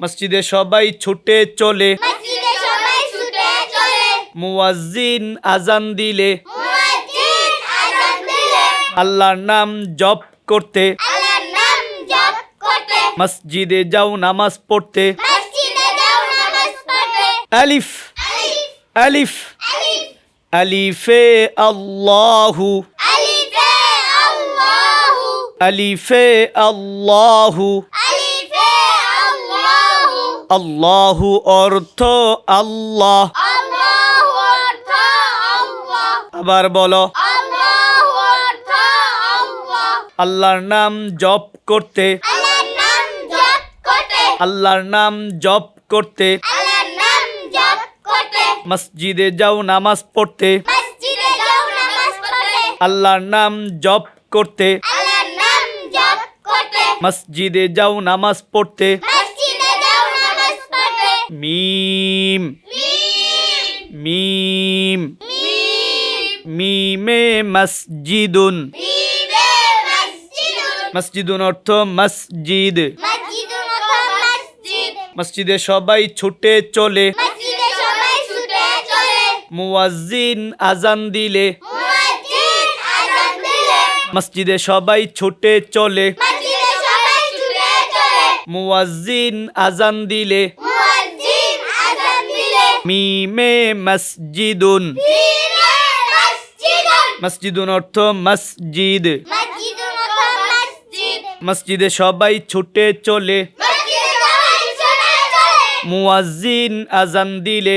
মসজিদে সবাই ছুটে চলে। মুয়াজ্জিন আজান দিলে। আল্লাহর নাম জপ করতে। মসজিদে যাও নামাজ পড়তে। আলিফ। আলিফ। আলিফ। আলিফ। আলিফে আল্লাহু। আলিফে আল্লাহু। আলিফে আল্লাহু। আল্লাহু অর্থ আল্লাহ। আবার বলো। আল্লাহর নাম জপ করতে। আল্লাহর নাম জপ করতে। মসজিদে যাও নামাজ পড়তে। আল্লাহর নাম জপ করতে। মসজিদে যাও নামাজ পড়তে মসজিদে যাও নামাজ পড়তে মিম মিম মিম মসজিদুন মসজিদুন অর্থ মসজিদ মসজিদ সবাই ছুটে চলে। মসজিদে সবাই ছুটে চলে। মুয়াজ্জিন আজান দিলে মসজিদে সবাই ছুটে চলে। মুয়াজ্জিন আজান দিলে। মিমে মসজিদুন। মসজিদুন অর্থ মসজিদ। মসজিদ মসজিদে সবাই ছুটে চলে। মুয়াজ্জিন আজান দিলে।